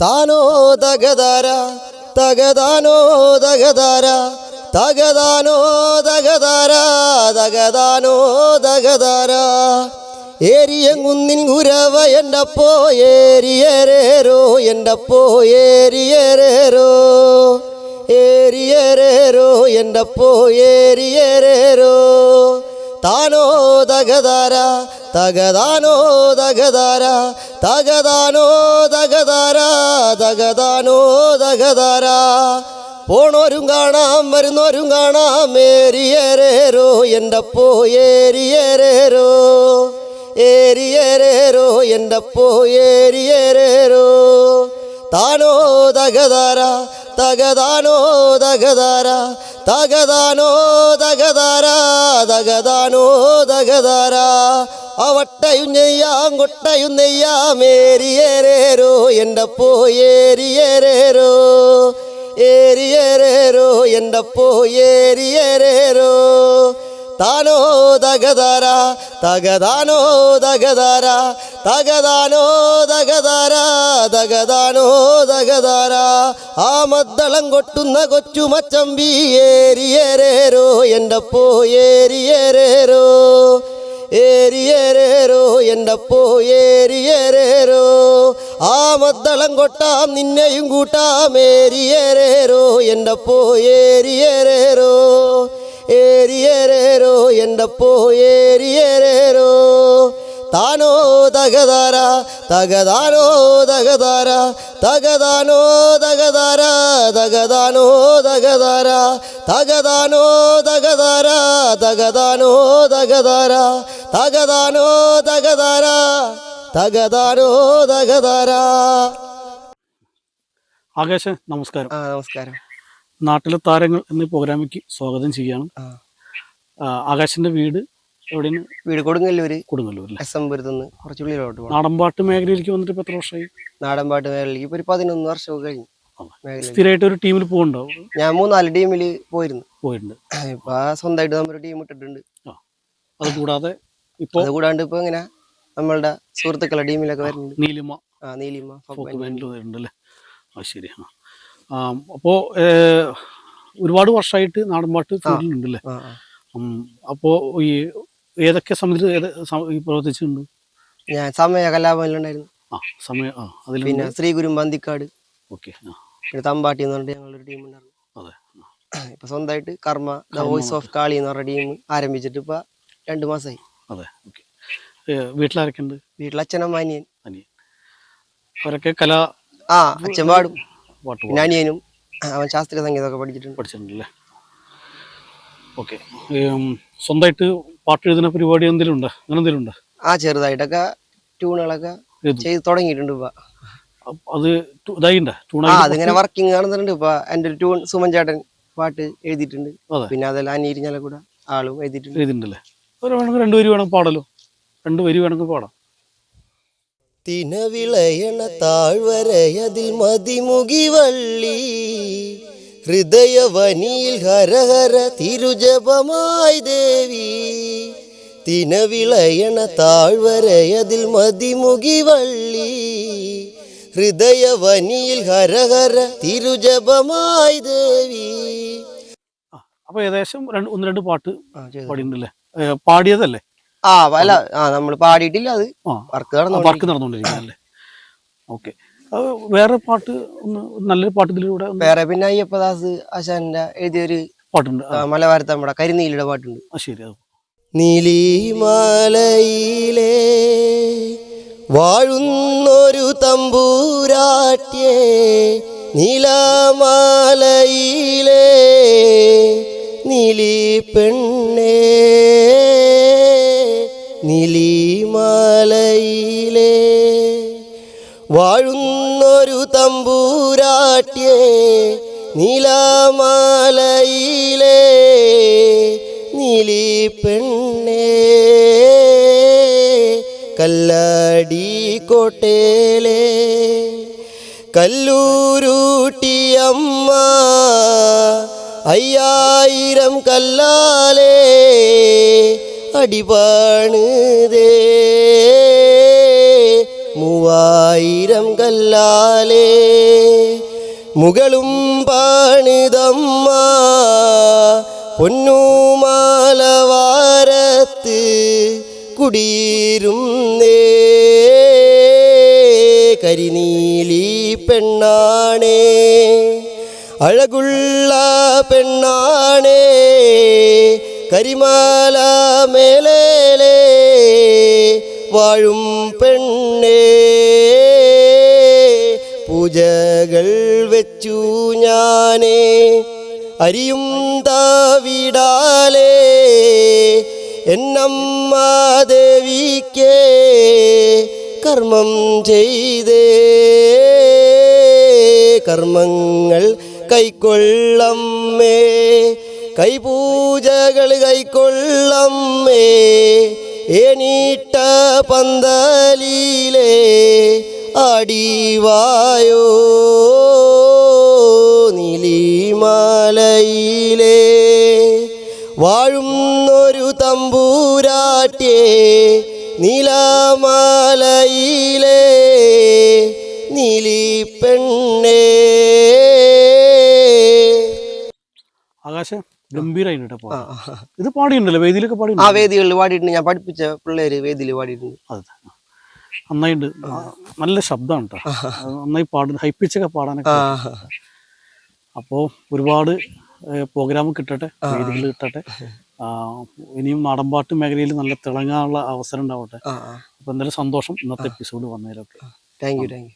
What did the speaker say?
താനോ തകതാര തകതാനോ തകതാര തകതാനോ തകതാര തകതാനോ തകതാര. ഏരിയങ്ങുന്നിൻ കുരവ എന്റപ്പോ ഏരിയരേരോ എന്റപ്പോ ഏരിയരേരോ ഏരിയരേരോ എന്റപ്പോ ഏരിയരേരോ താനോ തകതാര തകതാനോ തകതാര തകതാനോ തകതാര തകതാനോ തകതാര. പോണോരും കാണാം വരുന്നോരും കാണാം മേരിയരേരോ എന്റപ്പോ ഏരിയേരേരോ ഏരിയരേരോ എന്റപ്പോ ഏരിയേരേരോ താനോ തകതാര തകതാനോ തകതാര. തകതാനോ തകതാര തകതാനോ തകതാര. അവട്ടയും നെയ്യാം കൊട്ടയും നെയ്യാം ഏരിയേരേരോ എന്റെ പോ ഏരിയേരേരോ ഏരിയേരേരോ എന്റെ പോ ഏരിയേരേരോ താനോ തകതാര തകതാനോ തകതാര. തകതാനോ തകതാര തകതാനോ തകതാര. ആ മദ്ദളം കൊട്ടുന്ന കൊച്ചുമച്ചമ്പി ഏരിയേരേരോ എന്റെ പോ ഏരിയേരേരോ എന്റെ പോ ഏരിയേരേരോ ആ മദ്ദളം കൊട്ടാം നിന്നെയും കൂട്ടാം ഏരിയേരേരോ എന്റെ പോ ഏരിയേരേരോ എന്റെ പോ ഏരിയേരേരോ താനോ തകതാര തകതാനോ തകതാര തകതാനോ തകതാര തകതാനോ തകതാര തകതാനോ തകതാര തകതാനോ തകതാര തകതാനോ തകതാര തകതാനോ തകതാര. ആകാശ നമസ്കാരം. നമസ്കാരം. നാട്ടിലെ താരങ്ങൾ എന്ന പ്രോഗ്രാമിക്ക് സ്വാഗതം ചെയ്യാണ് ആകാശിന്റെ വീട് എവിടെയാണ്? വീട് കൊടുങ്ങല്ലൂര്. എസ് എം പുരത്തുനിന്ന് കുറച്ചുള്ളിലോട്ട് പോകണം നാടൻപാട്ട് മേഖലയിലേക്ക് വന്നിട്ട് ഇപ്പൊ എത്ര വർഷമായി? നാടൻപാട്ട് മേഖലയിലേക്ക് ഇപ്പൊ ഒരു പതിനൊന്ന് വർഷമൊക്കെ കഴിഞ്ഞു. സ്ഥിരമായിട്ട് ഒരു ടീമിൽ പോകുന്നുണ്ടോ ഞാൻ മൂന്നാൽ ടീമിൽ പോയിരുന്നു. പോയിട്ടുണ്ട്. ഇപ്പൊ സ്വന്തമായിട്ട് നമ്മൾ ടീം ഇട്ടിട്ടുണ്ട്. അത് കൂടാതെ ഇപ്പൊ അത് കൂടാണ്ട് ഇപ്പൊ ഇങ്ങനെ നമ്മളുടെ സുഹൃത്തുക്കളുടെ ടീമിലൊക്കെ വരുന്നുണ്ട്. നീലിമ. ആ നീലിമ ആ ശരി ആ. അപ്പോ ഒരുപാട് വർഷമായിട്ട് നാടൻപാട്ട്. അപ്പോ ഈ ഏതൊക്കെ സമിതി ഏത് സ- ഈ പ്രവർത്തിച്ചിട്ടുണ്ട്? ഞാൻ സമയ കലാഭവനിലുണ്ടായിരുന്നു ആ സമയം ആ അതിൽ പിന്നെ ശ്രീ ഗുരുമ്പാന്തിക്കാട് ഓക്കെ ആ. പിന്നെ തമ്പാട്ടി എന്ന് പറഞ്ഞിട്ട് ഞങ്ങളൊരു ടീം ഉണ്ടായിരുന്നു. അതെ ആ. ഇപ്പൊ സ്വന്തമായിട്ട് കർമ്മ ദ വോയിസ് ഓഫ് കാളി എന്ന് പറഞ്ഞ ടീം ആരംഭിച്ചിട്ട് ഇപ്പൊ രണ്ടു മാസമായി അതെ ഓക്കെ. വീട്ടിലാരൊക്കെ ഉണ്ട് വീട്ടിൽ അച്ഛനമ്മ അനിയൻ. അനിയൻ. അവരൊക്കെ കലാ ആ അച്ഛൻ പാടും. പാട്ട് പിന്നെ അനിയനും അവൻ ശാസ്ത്രീയ സംഗീതമൊക്കെ പഠിച്ചിട്ടുണ്ട്. പഠിച്ചിട്ടുണ്ടല്ലേ? ഓക്കെ സ്വന്തമായിട്ട് പാട്ട് എഴുതുന്ന പരിപാടി എന്തെങ്കിലും ഉണ്ടോ അങ്ങനെ എന്തെങ്കിലും ഉണ്ടോ ആ ചെറുതായിട്ടൊക്കെ ട്യൂണുകളൊക്കെ ചെയ്ത് തുടങ്ങിയിട്ടുണ്ട് ഇപ്പൊ. അത് ആ അതിങ്ങനെ വർക്കിംഗ് കാണുന്നുണ്ട് ഇപ്പൊ. എന്റെ ഒരു ട്യൂൺ സുമൻ ചേട്ടൻ പാട്ട് എഴുതിയിട്ടുണ്ട്. പിന്നെ അതെല്ലാം അനിയിരിഞ്ഞാലും കൂടെ ആളും എഴുതിയിട്ടുണ്ട്. എഴുതിണ്ടല്ലേ ഒരു വേണമെങ്കിൽ രണ്ട് വരി വേണമെങ്കിൽ പാടലോ? രണ്ട് വരി വേണമെങ്കിൽ പാടാം. തിനവിളയണ താഴ്വരയതിൽ മതിമുകിവള്ളി ഹൃദയവനിയിൽ ഹരഹര തിരുജപമായി ദേവി. തിനവിളയണ താഴ്വരയതിൽ മതിമുകിവള്ളി ഹൃദയവനിയിൽ ഹരഹര തിരുജപമായി ദേവി. അപ്പൊ അപ്പോൾ ഏകദേശം രണ്ട് ഒന്ന് രണ്ട് പാട്ട് പാടിയിട്ടുണ്ടല്ലേ പാടിയതല്ലേ? ആ വല ആ നമ്മൾ പാടിയിട്ടില്ല അത്. വർക്ക് നടന്നു വർക്ക് നടന്നുകൊണ്ടിരിക്കുന്നല്ലേ ഓക്കെ. വേറെ പാട്ട് ഒന്ന് നല്ലൊരു പാട്ട് ഇതിലൂടെ വേറെ പിന്നെ അയ്യപ്പദാസ് ആശാന്റെ എഴുതിയൊരു പാട്ടുണ്ട്. മലവാരത്ത് നമ്മുടെ കരിനീലിയുടെ പാട്ടുണ്ട്. ശരി നീലിമലയിലെ വാഴുന്നൊരു തമ്പൂരാട്ടേ നീലമാലയിലെ നീലി പെണ്ണേ നീലിമലയിലെ വാഴുന്നൊരു തമ്പൂരാട്ടിയെ നീലമാലയിലെ നീലി പെണ്ണേ. കല്ലാടി കോട്ടേലെ കല്ലൂരൂട്ടിയമ്മ അയ്യായിരം കല്ലാലേ അടിപാണുതേ ആയിരം കല്ലാലേ മുകളും പാണിതമ്മ പൊന്നുമാലവാരത്ത് കുടിയിരുന്നേ. കരിനീലി പെണ്ണാണേ അഴകുള്ള പെണ്ണാണേ കരിമാല മേലേലേ വാഴും പെണ്ണേ. പൂജകൾ വെച്ചു ഞാനേ. അരിയും താവിടാലേ. എന്നമ്മ കർമ്മം ചെയ്തേ. കർമ്മങ്ങൾ കൈക്കൊള്ളമ്മേ. കൈപൂജകൾ കൈക്കൊള്ളമ്മേ. ഏനീട്ട പന്തലിലേ ആടിവായോ നിലിമലയിലെ. വാഴുന്നൊരു തമ്പൂരാട്ടേ നിലമാലയിലെ. നീലി പെണ്ണേ ആകാശം ഗംഭീരമായിട്ട് കേട്ടോ. ഇത് പാടിയിട്ടുണ്ടല്ലോ? വേദിയിലൊക്കെ പാടി ആ വേദികളിൽ പാടിയിട്ടുണ്ട്. ഞാൻ പഠിപ്പിച്ച പിള്ളേര് വേദിയിൽ പാടിയിട്ടുണ്ട്. അതെ. നന്നായിട്ടുണ്ട് ആ, നല്ല ശബ്ദമാണ് കേട്ടോ നന്നായി പാടും ഹൈപ്പിച്ചൊക്കെ പാടാനൊക്കെ അപ്പോ അപ്പോൾ ഒരുപാട് പ്രോഗ്രാം കിട്ടട്ടെ വേദികൾ കിട്ടട്ടെ. ഇനിയും നാടൻപാട്ട് മേഖലയിൽ നല്ല തിളങ്ങാനുള്ള അവസരം ഉണ്ടാവട്ടെ. അപ്പൊ എന്തായാലും സന്തോഷം ഇന്നത്തെ episode വന്നതിലൊക്കെ. Thank you thank you